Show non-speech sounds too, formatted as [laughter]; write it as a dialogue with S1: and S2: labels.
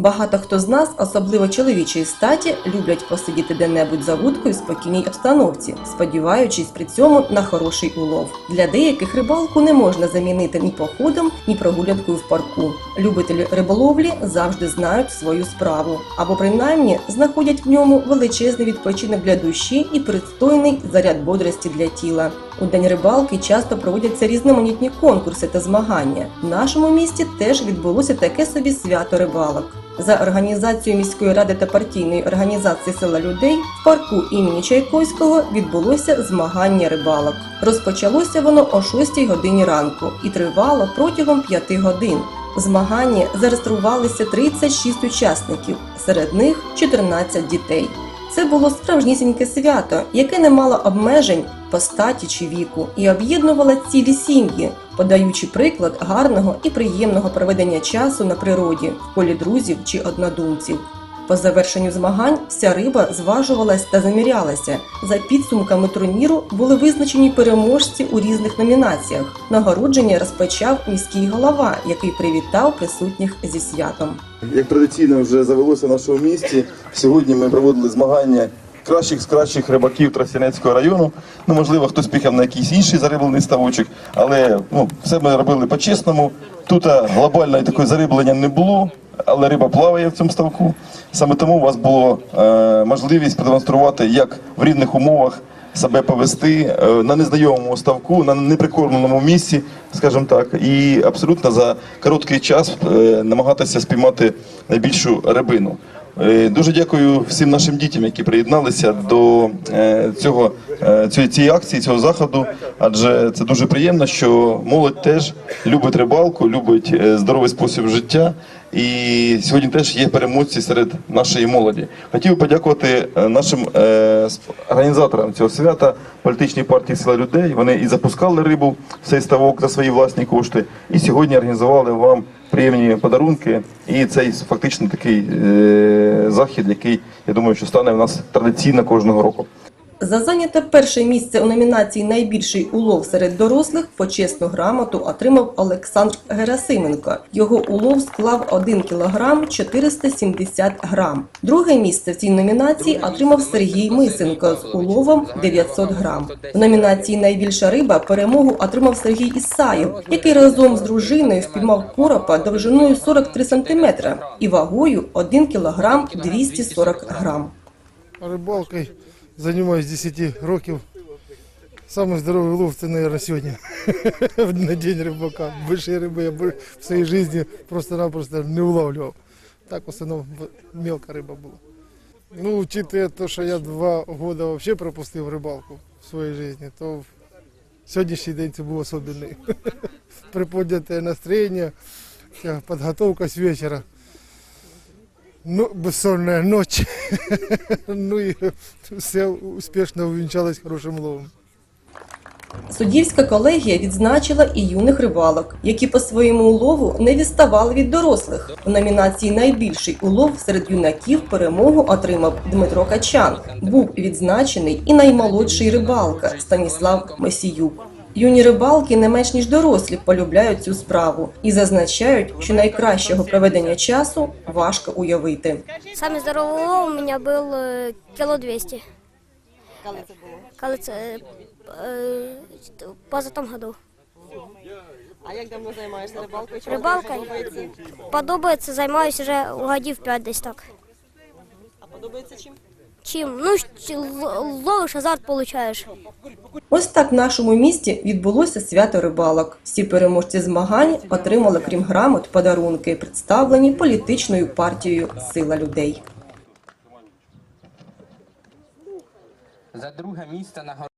S1: Багато хто з нас, особливо чоловічої статі, люблять посидіти де-небудь за вудкою в спокійній обстановці, сподіваючись при цьому на хороший улов. Для деяких рибалку не можна замінити ні походом, ні прогулянкою в парку. Любителі риболовлі завжди знають свою справу, або принаймні знаходять в ньому величезний відпочинок для душі і пристойний заряд бодрості для тіла. У день рибалки часто проводяться різноманітні конкурси та змагання. В нашому місті теж відбулося таке собі свято рибалок. За організацією міської ради та партійної організації села людей в парку імені Чайковського відбулося змагання рибалок. Розпочалося воно о 6 годині ранку і тривало протягом 5 годин. У змаганні зареєструвалися 36 учасників, серед них 14 дітей. Це було справжнісіньке свято, яке не мало обмежень по статі чи віку, і об'єднувало цілі сім'ї, подаючи приклад гарного і приємного проведення часу на природі в колі друзів чи однодумців. По завершенню змагань вся риба зважувалась та замірялася. За підсумками турніру були визначені переможці у різних номінаціях. Нагородження розпочав міський голова, який привітав присутніх зі святом.
S2: Як традиційно вже завелося в нашому місті, сьогодні ми проводили змагання кращих з кращих рибаків Тростянецького району. Ну, можливо, хтось піхав на якийсь інший зариблений ставочок, але ну, все ми робили по-чесному. Тут а, глобальної такої зариблення не було, але риба плаває в цьому ставку. Саме тому у вас було е, можливість продемонструвати, як в рідних умовах себе повести е, на незнайомому ставку, на неприкормленому місці, скажімо так, і абсолютно за короткий час е, намагатися спіймати найбільшу рибину. Е, Дуже дякую всім нашим дітям, які приєдналися до е, цього е, цієї, акції, цього заходу. Адже це дуже приємно, що молодь теж любить рибалку, любить здоровий спосіб життя. І сьогодні теж є переможці серед нашої молоді. Хотів подякувати нашим організаторам цього свята, політичній партії села людей. Вони і запускали рибу в цей ставок за свої власні кошти, і сьогодні організували вам приємні подарунки. І цей фактично такий е, захід, який я думаю, що стане в нас традиційно кожного року.
S1: За зайняте перше місце у номінації Найбільший улов серед дорослих почесну грамоту отримав Олександр Герасименко. Його улов склав 1 кг 470 грам. Друге місце в цій номінації отримав Сергій Мисенко з уловом 900 грам. В номінації Найбільша риба перемогу отримав Сергій Ісаєв, який разом з дружиною впіймав коропа довжиною 43 см і вагою 1 кг 240 грам.
S3: Рибалкою займаюся 10 років. Самый здоровий лов це, мабуть, сьогодні. [laughs] На день рибака. Більше риби я в своїй житті просто-напросто не улавлював. Так в основному в- мелка риба була. Ну, учитывая те, що я два роки взагалі пропустив рибалку в своїй житті, то сьогоднішній день це був особливий. [laughs] Приподняте настроєння, вся підготовка з вечора. Ну, бессонная ночь. [laughs] ну и все успешно увенчалось хорошим ловом.
S1: Суддівська колегія відзначила і юних рибалок, які по своєму улову не відставали від дорослих. У номінації Найбільший улов серед юнаків перемогу отримав Дмитро Качан. Був відзначений і наймолодший рибалка Станіслав Месіюк. Юні рибалки не менш ніж дорослі полюбляють цю справу і зазначають, що найкращого проведення часу важко уявити.
S4: Самый здоровый улов у меня был э, кило 200.
S5: Коли це було?
S4: Коли це, е, е, поза том году.
S5: А як давно займаєшся рибалкою? Чому
S4: Рибалкою?
S5: подобається?
S4: Подобається, займаюся вже у годів 5 десь так.
S5: А подобається чим?
S4: Чим? Ну, ловиш, азарт получаєш.
S1: Ось так в нашому місті відбулося свято рибалок. Всі переможці змагань отримали, крім грамот, подарунки, представлені політичною партією Сила людей.
S6: За друге місце нагород.